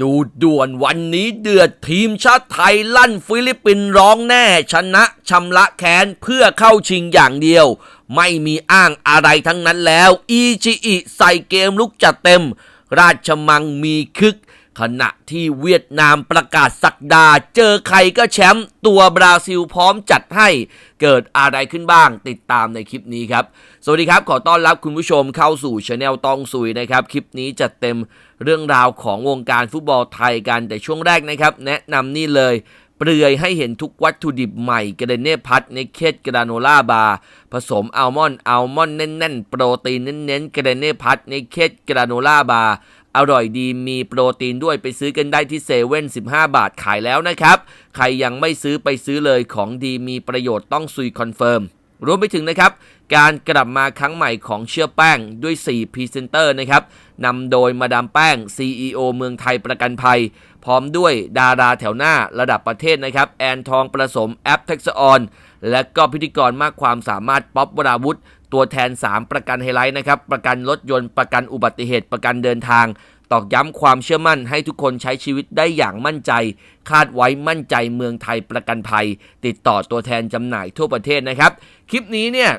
ดูด่วนวันนี้เดือดทีมชาติไทยลั่นฟิลิปปินส์ร้องแน่ ชนะชำระแค้นเพื่อเข้าชิงอย่างเดียว ไม่มีอ้างอะไรทั้งนั้นแล้ว อีจิอิใส่เกมลุกจัดเต็ม ราชมังมีคึก ขณะที่เวียดนามประกาศสักดา เจอใครก็แชมป์ตัวบราซิลพร้อมจัดให้เกิดอะไรขึ้นบ้างติดตามในคลิปนี้ครับ สวัสดีครับ ขอต้อนรับคุณผู้ชมเข้าสู่ช anel ตองซุยนะครับ คลิปนี้จัดเต็มเรื่องราวของวงการฟุตบอลไทยกันแต่ช่วงแรกนะครับ แนะนำนี่เลยเปลือยให้เห็นทุกวัตถุดิบใหม่กระเดเน่พัทในเคดกราโนล่าบาร์ผสมอัลมอนด์อัลมอนด์แน่นๆ โปรตีนเน้นๆกระเดเน่พัทในเคดกราโนล่าบาร์ อร่อยดีมีโปรตีนด้วยไปซื้อกันได้ที่เซเว่น15 บาทขายแล้วนะครับ ใครยังไม่ซื้อไปซื้อเลยของดีมีประโยชน์ต้องซุยคอนเฟิร์มรวมไปถึงนะครับ การกลับมาครั้งใหม่ของเชื่อแป้งด้วย 4 พรีเซนเตอร์นะครับนำโดยมาดามแป้ง CEO เมืองไทยประกันภัย พร้อมด้วยดาราแถวหน้าระดับประเทศนะครับ แอนทองประสมแอปเท็กซ์ออนและก็พิธีกรมากความสามารถป๊อปวราวุธ ตัวแทน 3 ประกันไฮไลท์นะครับ ประกันรถยนต์ ประกันอุบัติเหตุ ประกันเดินทาง ตอกย้ำความเชื่อมั่นให้ทุกคนใช้ชีวิตได้อย่างมั่นใจ คาดไว้มั่นใจเมืองไทยประกันภัย ติดต่อตัวแทนจำหน่ายทั่วประเทศนะครับ คลิปนี้เนี่ย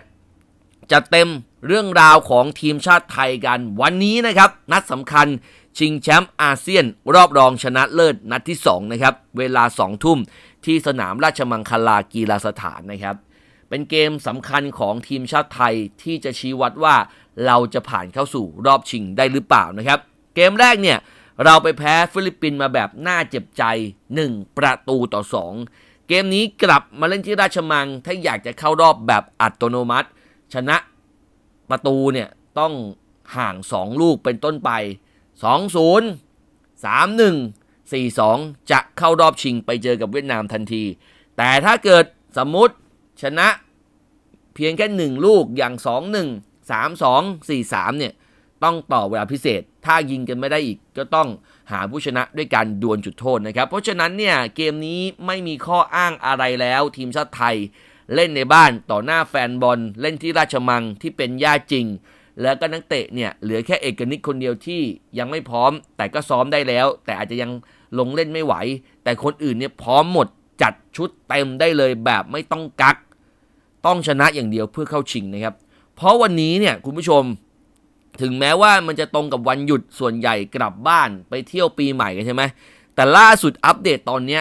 จะเต็มเรื่องราวของทีมชาติไทยกันวันนี้นะครับ นัดสำคัญชิงแชมป์อาเซียน รอบรองชนะเลิศนัดที่2นะครับเวลา2ทุ่มที่สนามราชมังคลากีฬาสถานนะครับ เป็นเกมสำคัญของทีมชาติไทยที่จะชี้วัดว่าเราจะผ่านเข้าสู่รอบชิงได้หรือเปล่านะครับ เกมแรกเนี่ยเราไปแพ้ฟิลิปปินส์มาแบบน่าเจ็บใจ 1 ประตูต่อ 2 เกมนี้กลับมาเล่นที่ราชมังถ้าอยากจะเข้ารอบแบบอัตโนมัติ ชนะประตูเนี่ยต้องห่าง 2 ลูกเป็นต้นไป 2-0 3-1 4-2 จะเข้ารอบชิงไปเจอกับเวียดนามทันที แต่ถ้าเกิดสมมติ ชนะเพียงแค่ 1 ลูกอย่าง 2-1 3-2 4-3เนี่ยต้องต่อเวลาพิเศษ ถ้ายิงกันไม่ได้อีกก็ต้องหาผู้ชนะด้วยการดวลจุดโทษนะครับ เพราะฉะนั้นเนี่ยเกมนี้ไม่มีข้ออ้างอะไรแล้วทีมชาติไทยเล่นในบ้านต่อหน้าแฟนบอลเล่นที่ราชมังที่เป็นย่าจริง แล้วก็นักเตะเนี่ยเหลือแค่เอกนิตคนเดียวที่ยังไม่พร้อม แต่ก็ซ้อมได้แล้ว แต่อาจจะยังลงเล่นไม่ไหว แต่คนอื่นเนี่ยพร้อมหมดจัดชุดเต็มได้เลยแบบไม่ต้องกัก ต้องชนะอย่างเดียวเพื่อเข้าชิงนะครับ เพราะวันนี้เนี่ยคุณผู้ชมถึงแม้ว่ามันจะตรงกับวันหยุดส่วนใหญ่กลับบ้านไปเที่ยวปีใหม่กันใช่ไหมแต่ล่าสุดอัปเดตตอนนี้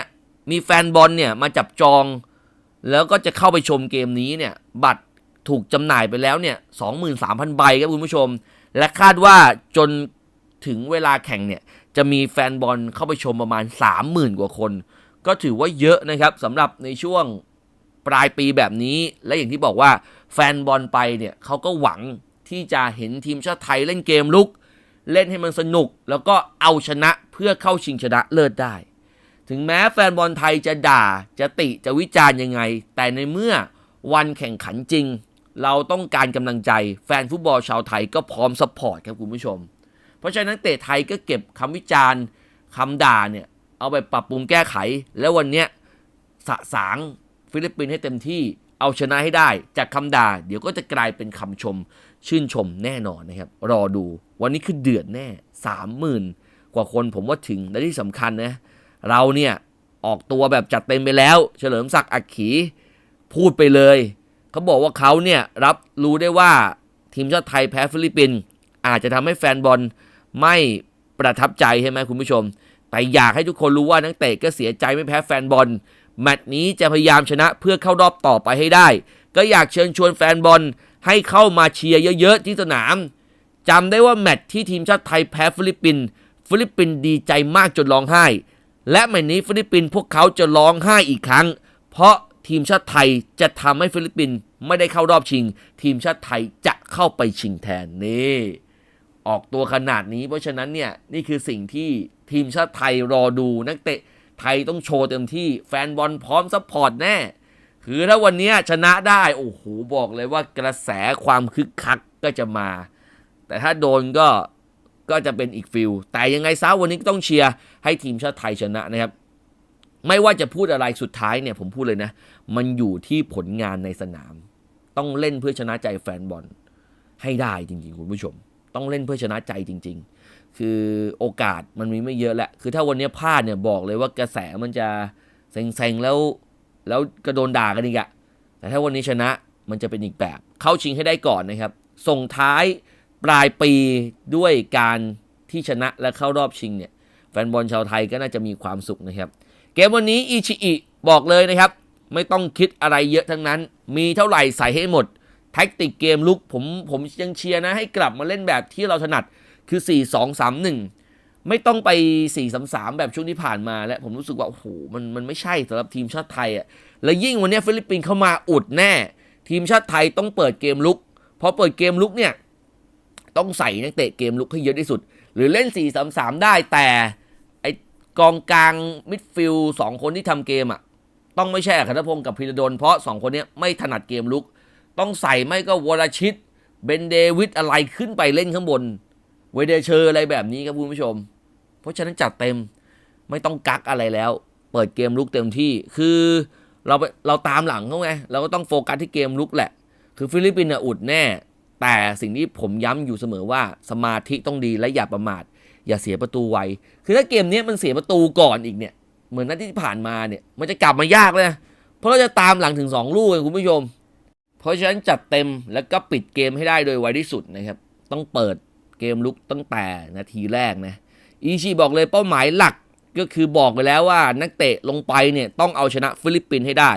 มีแฟนบอลเนี่ยมาจับจอง แล้วก็จะเข้าไปชมเกมนี้เนี่ยบัตรถูกจำหน่ายไปแล้วเนี่ย23,000 ใบครับคุณผู้ชม และคาดว่าจนถึงเวลาแข่งเนี่ยจะมีแฟนบอลเข้าไปชมประมาณ 30,000 กว่าคน ก็ถือว่าเยอะนะครับสำหรับในช่วง ปลายปีแบบนี้และอย่างที่บอกว่าแฟนบอลไปเนี่ยเขาก็หวังที่จะเห็นทีมชาติไทยเล่นเกมลุก เล่นให้มันสนุก แล้วก็เอาชนะเพื่อเข้าชิงชนะเลิศได้ ถึงแม้แฟนบอลไทยจะด่าจะติจะวิจารณ์ยังไง แต่ในเมื่อวันแข่งขันจริง เราต้องการกำลังใจ แฟนฟุตบอลชาวไทยก็พร้อมสปอร์ตครับคุณผู้ชม เพราะฉะนั้นเตะไทยก็เก็บคำวิจารณ์คำด่าเนี่ยเอาไปปรับปรุงแก้ไข แล้ววันเนี้ยสะสาง ฟิลิปปินส์ให้เต็มที่เอาชนะให้ได้จากคำด่า เดี๋ยวก็จะกลายเป็นคำชม ชื่นชมแน่นอนนะครับ รอดูวันนี้คือเดือดแน่สามหมื่นกว่าคนผมว่าถึงและที่สำคัญนะ เราเนี่ย ออกตัวแบบจัดเต็มไปแล้ว เฉลิมศักดิ์อักขี พูดไปเลย เขาบอกว่าเขาเนี่ย รับรู้ได้ว่าทีมชาติไทยแพ้ฟิลิปปินส์อาจจะทำให้แฟนบอลไม่ประทับใจใช่ไหมคุณผู้ชม แต่อยากให้ทุกคนรู้ว่านักเตะก็เสียใจไม่แพ้แฟนบอล แมตช์นี้จะพยายามชนะเพื่อเข้ารอบต่อไปให้ได้ ก็อยากเชิญชวนแฟนบอลให้เข้ามาเชียร์เยอะๆที่สนามจำได้ว่าแมตช์ที่ทีมชาติไทยแพ้ฟิลิปปินส์ฟิลิปปินส์ดีใจมากจนร้องไห้ และแมตช์นี้ฟิลิปปินส์พวกเขาจะร้องไห้อีกครั้ง เพราะทีมชาติไทยจะทำให้ฟิลิปปินส์ไม่ได้เข้ารอบชิง ทีมชาติไทยจะเข้าไปชิงแทนนี่ออกตัวขนาดนี้ เพราะฉะนั้นเนี่ยนี่คือสิ่งที่ทีมชาติไทยรอดูนักเตะ ไทยต้องโชว์เต็มที่แฟนบอลพร้อมซัพพอร์ตแน่ คือถ้าวันนี้ชนะได้ โอ้โห บอกเลยว่ากระแสความคึกคักก็จะมา แต่ถ้าโดนก็ก็จะเป็นอีกฟิลแต่ยังไงซะวันนี้ต้องเชียร์ให้ทีมชาติไทยชนะนะครับ ไม่ว่าจะพูดอะไรสุดท้ายเนี่ยผมพูดเลยนะ มันอยู่ที่ผลงานในสนาม ต้องเล่นเพื่อชนะใจแฟนบอลให้ได้จริงๆคุณผู้ชม ต้องเล่นเพื่อชนะใจจริง ๆ คือโอกาสมันมีไม่เยอะแหละ คือถ้าวันนี้พลาดเนี่ยบอกเลยว่ากระแสมันจะเซ็งๆแล้ว แล้วก็โดนด่ากันอีกอะแต่ถ้าวันนี้ชนะมันจะเป็นอีกแบบ เข้าชิงให้ได้ก่อนนะครับ ส่งท้ายปลายปีด้วยการที่ชนะและเข้ารอบชิงเนี่ย แฟนบอลชาวไทยก็น่าจะมีความสุขนะครับ เกมวันนี้อิชิอิบอกเลยนะครับ ไม่ต้องคิดอะไรเยอะทั้งนั้น มีเท่าไหร่ใส่ให้หมด แท็กติกเกมลุกผมผมยังเชียร์นะให้กลับมาเล่นแบบที่เราถนัด คือ 4 2 3 1 ไม่ต้องไป 4 3 3 แบบช่วงที่ผ่านมาแล้ว ผมรู้สึกว่าโอ้โหมันมันไม่ใช่สำหรับทีมชาติไทยอะและยิ่งวันนี้ฟิลิปปินส์เข้ามาอุดแน่ ทีมชาติไทยต้องเปิดเกมลุกพอเปิดเกมลุกเนี่ยต้องใส่นักเตะเกมลุกให้เยอะที่สุด หรือเล่น 4 3 3 ได้แต่ไอกองกลางมิดฟิลด์สองคนที่ทำเกมอะต้องไม่ใช่อัครพงศ์กับพิรดลเพราะสองคนนี้ไม่ถนัดเกมลุก ต้องใส่ไม่ก็วรชิต เบนเดวิดอะไรขึ้นไปเล่นข้างบน เวเดเชอร์อะไรแบบนี้ครับคุณผู้ชม เพราะฉะนั้นจัดเต็มไม่ต้องกักอะไรแล้ว เปิดเกมลุกเต็มที่คือเราไปเราตามหลังเขาไงเราก็ต้องโฟกัสที่เกมลุกแหละ คือฟิลิปปินส์อุดแน่ แต่สิ่งที่ผมย้ำอยู่เสมอว่าสมาธิต้องดีและอย่าประมาท อย่าเสียประตูไวคือถ้าเกมนี้มันเสียประตูก่อนอีกเนี่ย เหมือนนัดที่ผ่านมาเนี่ย มันจะกลับมายากเลยนะเพราะเราจะตามหลังถึง 2 ลูกเลยคุณผู้ชม เพราะฉะนั้นจัดเต็มแล้วก็ปิดเกมให้ได้โดยไวที่สุดนะครับ ต้องเปิด เกมลุกตั้งแต่นาทีแรกนะอีชีบอกเลยเป้าหมายหลักก็คือบอกไปแล้วว่านักเตะลงไปเนี่ยต้องเอาชนะฟิลิปปินส์ให้ได้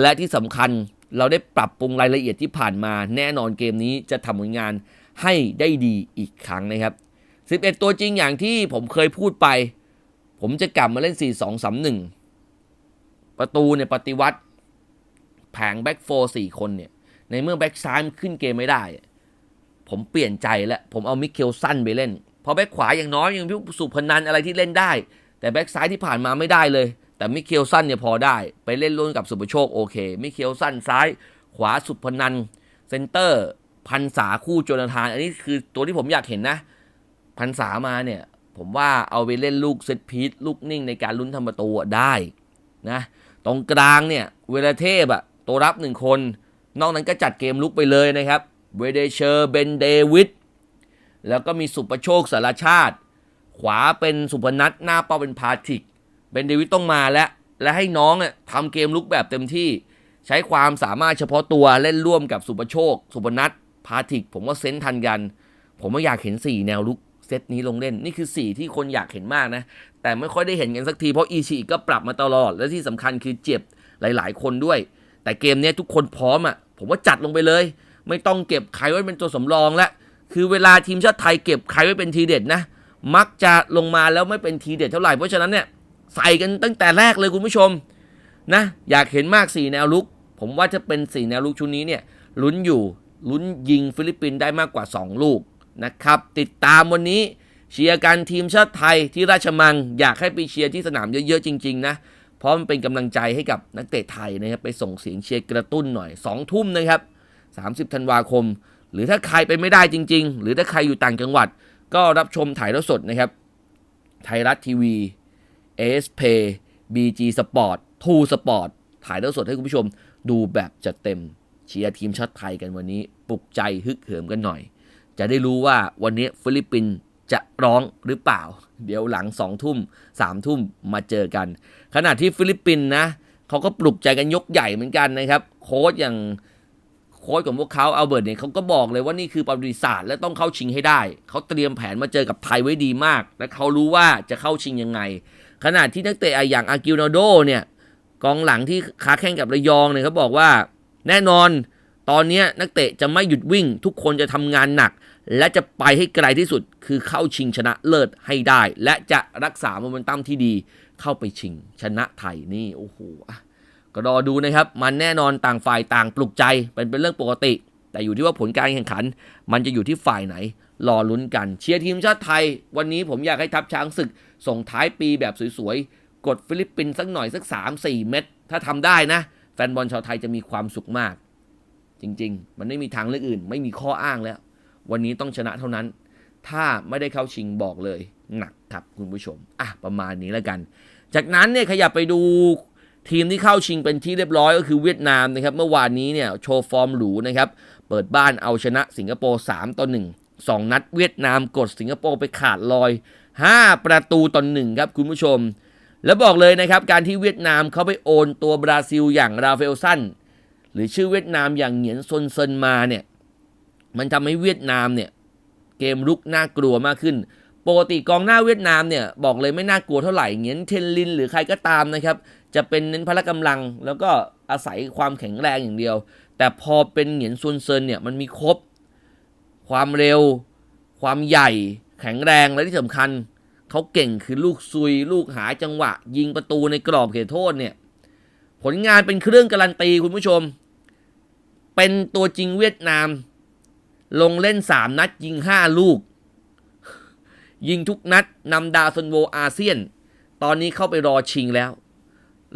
และที่สำคัญเราได้ปรับปรุงรายละเอียดที่ผ่านมา แน่นอนเกมนี้จะทำผลงานให้ได้ดีอีกครั้งนะครับ 11 ตัวจริงอย่างที่ผมเคยพูดไป ผมจะกลับมาเล่น 4-2-3-1 ประตูเนี่ยปฏิวัติ แผงแบ็กโฟร์สี่คนเนี่ย ในเมื่อแบ็กซ้ายมันขึ้นเกมไม่ได้ ผมเปลี่ยนใจแล้วผมเอามิเคลสันไปเล่นพราะแบ็กขวาอย่างน้อยยังพิสุพนันอะไรที่เล่นได้ แต่แบ็กซ้ายที่ผ่านมาไม่ได้เลย แต่มิเคลสันเนี่ยพอได้ ไปเล่นร่วมกับสุปโชคโอเคมิเคลสันซ้าย ขวาสุพนันเซนเตอร์พันษาคู่โจนาธาน อันนี้คือตัวที่ผมอยากเห็นนะ พันษามาเนี่ย ผมว่าเอาไปเล่นลูกเซตพีทลูกนิ่งในการลุ้นทำประตูได้นะตรงกลางเนี่ยเวลาเทพอะตัวรับหนึ่งคน นอกนั้นก็จัดเกมลุกไปเลยนะครับ เวเดเชอร์เบนเดวิดแล้วก็มีสุประโชคสารชาติ ขวาเป็นสุพนัทหน้าเป้าเป็นพาทิกเบนเดวิดต้องมาแล้ว และให้น้องเนี่ยทำเกมลุกแบบเต็มที่ ใช้ความสามารถเฉพาะตัวเล่นร่วมกับสุประโชค สุพนัทพาทิกผมว่าเซนทันกัน ผมว่าอยากเห็น 4 แนวลุกเซตนี้ลงเล่นนี่คือ 4 ที่คนอยากเห็นมากนะ แต่ไม่ค่อยได้เห็นกันสักทีเพราะอีชีก็ปรับมาตลอด และที่สำคัญคือเจ็บหลาย ๆ คนด้วย แต่เกมนี้ทุกคนพร้อมอะผมว่าจัดลงไปเลย ไม่ต้องเก็บใครไว้เป็นตัวสำรองละคือเวลาทีมชาติไทยเก็บใครไว้เป็นทีเด็ดนะ มักจะลงมาแล้วไม่เป็นทีเด็ดเท่าไหร่เพราะฉะนั้นเนี่ยใส่กันตั้งแต่แรกเลยคุณผู้ชมนะอยากเห็นมาก 4 แนวลุก ผมว่าจะเป็น4แนวลุกชุดนี้เนี่ยลุ้นอยู่ลุ้นยิงฟิลิปปินส์ได้มากกว่า 2 ลูกนะครับ ติดตามวันนี้เชียร์กันทีมชาติไทยที่ราชมัง อยากให้ไปเชียร์ที่สนามเยอะๆจริงๆนะเพราะมันเป็นกำลังใจให้กับนักเตะไทยนะครับไปส่งเสียงเชียร์กระตุ้นหน่อย2ทุ่มนะครับ 30 ธันวาคม หรือถ้าใครไปไม่ได้จริง ๆ หรือถ้าใครอยู่ต่างจังหวัด ก็รับชมถ่ายทอดสดนะครับ ไทยรัฐทีวี ASP BG Sport 2 Sport ถ่ายทอดสดให้คุณผู้ชมดูแบบจัดเต็มเชียร์ทีมชาติไทยกันวันนี้ปลุกใจฮึกเหิมกันหน่อย จะได้รู้ว่าวันนี้ฟิลิปปินส์จะร้องหรือเปล่า เดี๋ยวหลังสองทุ่มสามทุ่มมาเจอกัน ขณะที่ฟิลิปปินส์นะเขาก็ปลุกใจกันยกใหญ่เหมือนกันนะครับ โค้ชอย่าง โค้ชของพวกเขาอัลเบิร์ตเนี่ยเขาก็บอกเลยว่านี่คือประวัติศาสตร์และต้องเข้าชิงให้ได้ เขาเตรียมแผนมาเจอกับไทยไว้ดีมาก และเขารู้ว่าจะเข้าชิงยังไง ขณะที่นักเตะอย่างอากิวนโดเนี่ยกองหลังที่ค้าแข่งกับระยองเนี่ยเขาบอกว่า แน่นอนตอนนี้นักเตะจะไม่หยุดวิ่ง ทุกคนจะทำงานหนัก และจะไปให้ไกลที่สุดคือเข้าชิงชนะเลิศให้ได้ และจะรักษาโมเมนตัมที่ดีเข้าไปชิงชนะไทยนี่โอ้โห ก็รอดูนะครับ มันแน่นอนต่างฝ่ายต่างปลุกใจเป็นเป็นเรื่องปกติ แต่อยู่ที่ว่าผลการแข่งขัน มันจะอยู่ที่ฝ่ายไหน รอลุ้นกัน เชียร์ทีมชาติไทย วันนี้ผมอยากให้ทัพช้างศึก ส่งท้ายปีแบบสวยๆ กดฟิลิปปินส์สักหน่อยสัก 3-4 เม็ดถ้าทำได้นะ แฟนบอลชาวไทยจะมีความสุขมาก จริง ๆ มันไม่มีทางเลือกอื่น ไม่มีข้ออ้างแล้ว วันนี้ต้องชนะเท่านั้น ถ้าไม่ได้เข้าชิงบอกเลยหนักครับคุณผู้ชมอะประมาณนี้แล้วกัน จากนั้นเนี่ยขยับไปดู ทีมที่เข้าชิงเป็นที่เรียบร้อยก็คือเวียดนามนะครับ เมื่อวานนี้เนี่ยโชว์ฟอร์มหรูนะครับ เปิดบ้านเอาชนะสิงคโปร์3ต่อ1 2 นัดเวียดนามกดสิงคโปร์ไปขาดลอย 5 ประตูต่อหนึ่งครับคุณผู้ชม แล้วบอกเลยนะครับ การที่เวียดนามเขาไปโอนตัวบราซิลอย่างราฟาเอลซันหรือชื่อเวียดนามอย่างเหงียนซนเซินมาเนี่ยมันทำให้เวียดนามเนี่ยเกมรุกน่ากลัวมากขึ้นปกติกองหน้าเวียดนามเนี่ยบอกเลยไม่น่ากลัวเท่าไหร่เหงียนเทนลิน หรือใครก็ตามนะครับ จะเป็นเน้นพละกำลัง แล้วก็อาศัยความแข็งแรงอย่างเดียว แต่พอเป็นเหงียนซวนเซินเนี่ยมันมีครบ ความเร็ว ความใหญ่ แข็งแรงและที่สำคัญ เขาเก่งคือลูกซุย ลูกหาจังหวะ ยิงประตูในกรอบเขตโทษเนี่ยผลงานเป็นเครื่องการันตีคุณผู้ชม เป็นตัวจริงเวียดนาม ลงเล่น 3 นัดยิง 5 ลูก ยิงทุกนัดนำดาวซันโวอาเซียน ตอนนี้เข้าไปรอชิงแล้ว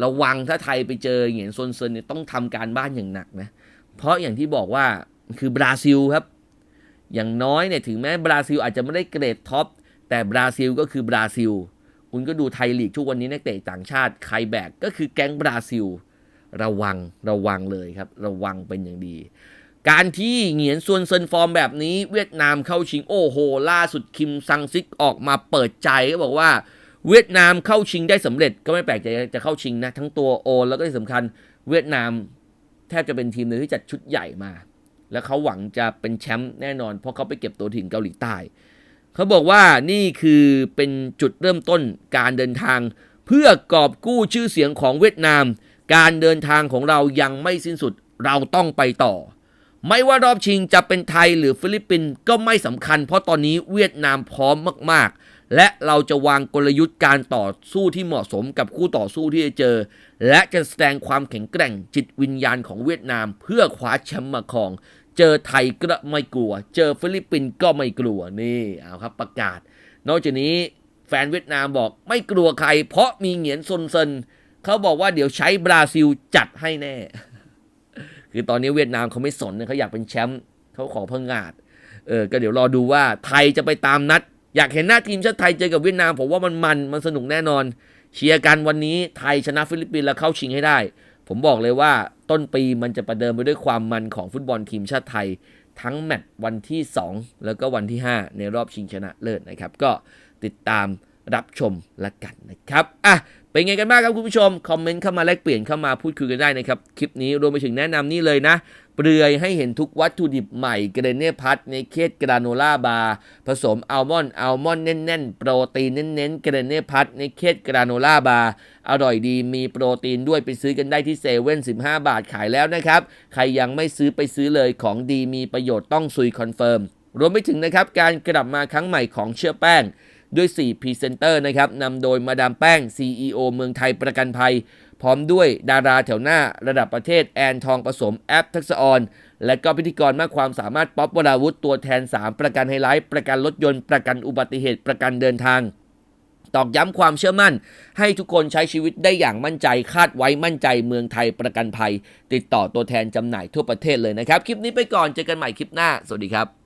ระวังถ้าไทยไปเจอเหงียนซนเซินเนี่ยต้องทำการบ้านอย่างหนักนะ เพราะอย่างที่บอกว่าคือบราซิลครับ อย่างน้อยเนี่ยถึงแม้บราซิลอาจจะไม่ได้เกรดท็อปแต่บราซิลก็คือบราซิล คุณก็ดูไทยลีกทุกวันนี้นักเตะต่างชาติใครแบกก็คือแก๊งบราซิล ระวังระวังเลยครับ ระวังเป็นอย่างดี การที่เหงียนซวนเซินฟอร์มแบบนี้ เวียดนามเข้าชิงโอ้โห ล่าสุดคิมซังซิกออกมาเปิดใจก็บอกว่า เวียดนามเข้าชิงได้สำเร็จก็ไม่แปลกใจจะเข้าชิงนะ ทั้งตัวโอ แล้วก็ที่สำคัญเวียดนามแทบจะเป็นทีมหนึงที่จัดชุดใหญ่มา แล้วเขาหวังจะเป็นแชมป์แน่นอน เพราะเขาไปเก็บตัวถิ่นเกาหลีใต้เขาบอกว่านี่คือเป็นจุดเริ่มต้นการเดินทาง เพื่อกอบกู้ชื่อเสียงของเวียดนาม การเดินทางของเรายังไม่สิ้นสุดเราต้องไปต่อ ไม่ว่ารอบชิงจะเป็นไทยหรือฟิลิปปินส์ก็ไม่สำคัญ เพราะตอนนี้เวียดนามพร้อมมากๆ และเราจะวางกลยุทธ์การต่อสู้ที่เหมาะสมกับคู่ต่อสู้ที่จะเจอ และจะแสดงความแข็งแกร่งจิตวิญญาณของเวียดนาม เพื่อคว้าแชมป์มาครอง เจอไทยก็ไม่กลัว เจอฟิลิปปินส์ก็ไม่กลัวนี่เอาครับประกาศ นอกจากนี้แฟนเวียดนามบอกไม่กลัวใคร เพราะมีเหงียนซนเซนเขาบอกว่าเดี๋ยวใช้บราซิลจัดให้แน่ คือตอนนี้เวียดนามเขาไม่สนเขาอยากเป็นแชมป์เขาขอพังงาดเออก็เดี๋ยวรอดูว่าไทยจะไปตามนัด อยากเห็นหน้าทีมชาติไทยเจอกับเวียดนามผมว่ามันมันมันสนุกแน่นอน เชียร์กันวันนี้ไทยชนะฟิลิปปินส์แล้วเข้าชิงให้ได้ ผมบอกเลยว่าต้นปีมันจะประเดิมไปด้วยความมันของฟุตบอลทีมชาติไทย ทั้งแมตช์วันที่ 2 แล้วก็วันที่ 5 ในรอบชิงชนะเลิศนะครับ ก็ติดตามรับชมละกันนะครับอะ เป็นไงกันบ้างครับคุณผู้ชม คอมเมนต์เข้ามาแลกเปลี่ยนเข้ามาพูดคุยกันได้นะครับ คลิปนี้รวมไปถึงแนะนำนี่เลยนะ เปลือยให้เห็นทุกวัตถุดิบใหม่เกรเน่พัทในเคสกราโนล่าบาร์ผสมอัลมอนด์อัลมอนด์แน่นๆ โปรตีนเน้นๆเกรเน่พัทในเคสกราโนล่าบาร์อร่อยดีมีโปรตีนด้วยไปซื้อกันได้ที่เซเว่น15บาทขายแล้วนะครับ ใครยังไม่ซื้อไปซื้อเลยของดีมีประโยชน์ต้องซุยคอนเฟิร์มรวมไปถึงนะครับการกลับมาครั้งใหม่ของเชื่อแป้ง ด้วย 4พรีเซนเตอร์นะครับนำโดยมาดามแป้ง CEO เมืองไทยประกันภัย พร้อมด้วยดาราแถวหน้าระดับประเทศแอนทองผสมแอปทักษะออน และก็พิธีกรมากความสามารถป๊อปวราวุธตัวแทน 3 ประกันไฮไลท์ ประกันรถยนต์ประกันอุบัติเหตุประกันเดินทางตอกย้ำความเชื่อมั่น ให้ทุกคนใช้ชีวิตได้อย่างมั่นใจคาดไว้มั่นใจเมืองไทยประกันภัย ติดต่อตัวแทนจำหน่ายทั่วประเทศเลยนะครับ คลิปนี้ไปก่อนเจอกันใหม่คลิปหน้า สวัสดีครับ